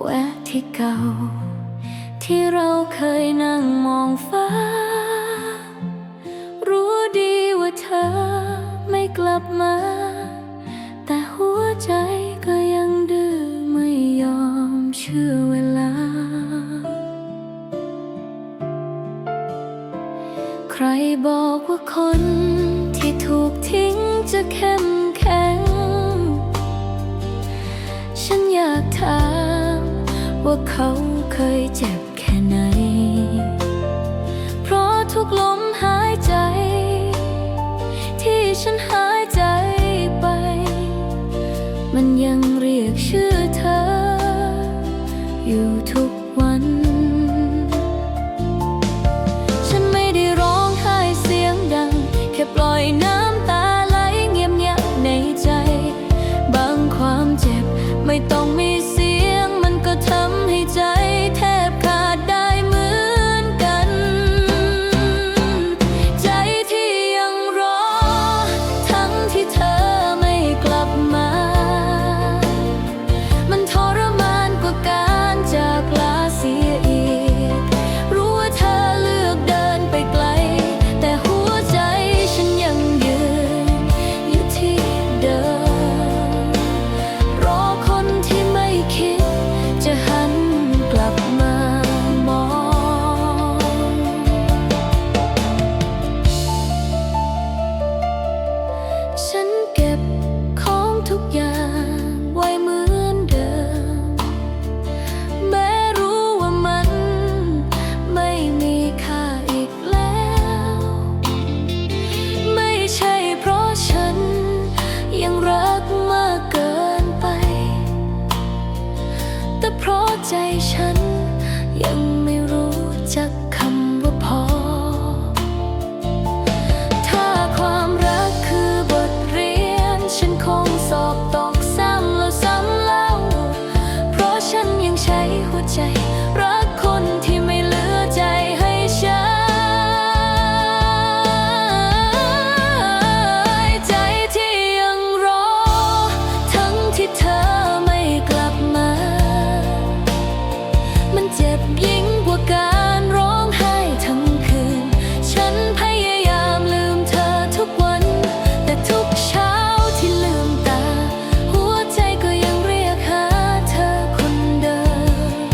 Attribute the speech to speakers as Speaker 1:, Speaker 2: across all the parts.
Speaker 1: แวะที่เก่า ที่เราเคยนั่งมองฟ้า รู้ดีว่าเธอไม่กลับมา แต่หัวใจก็ยังดื้อไม่ยอมเชื่อเวลา ใครบอกว่าคน ว่าเขาเคยเจ็บแค่ไหน เพราะทุกลมหายใจ ที่ฉันหายใจไป มันยังเรียกชื่อเธอ อยู่ทุกวัน ฉันไม่ได้ร้องไห้เสียงดัง แค่ปล่อยน้ำตาไหลเงียบเงียบๆในใจ บางความเจ็บไม่ต้องมี เจ็บยิ่งกว่าการร้องไห้ทั้งคืน ฉันพยายามลืมเธอทุกวัน แต่ทุกเช้าที่ลืมตา หัวใจก็ยังเรียกหาเธอคนเดิม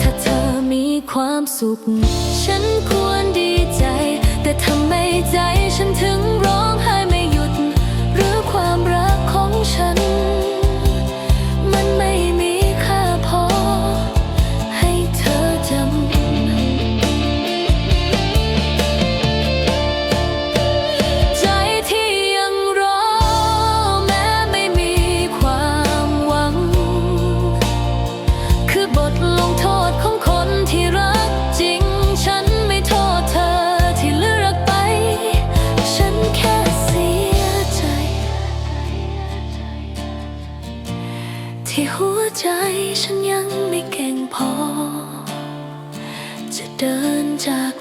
Speaker 1: ถ้าเธอมีความสุข ฉันควรดีใจ แต่ทำไมใจฉันถึงร้องไห้ วใจฉันยังไม่เก่งพอ จะเดินจาก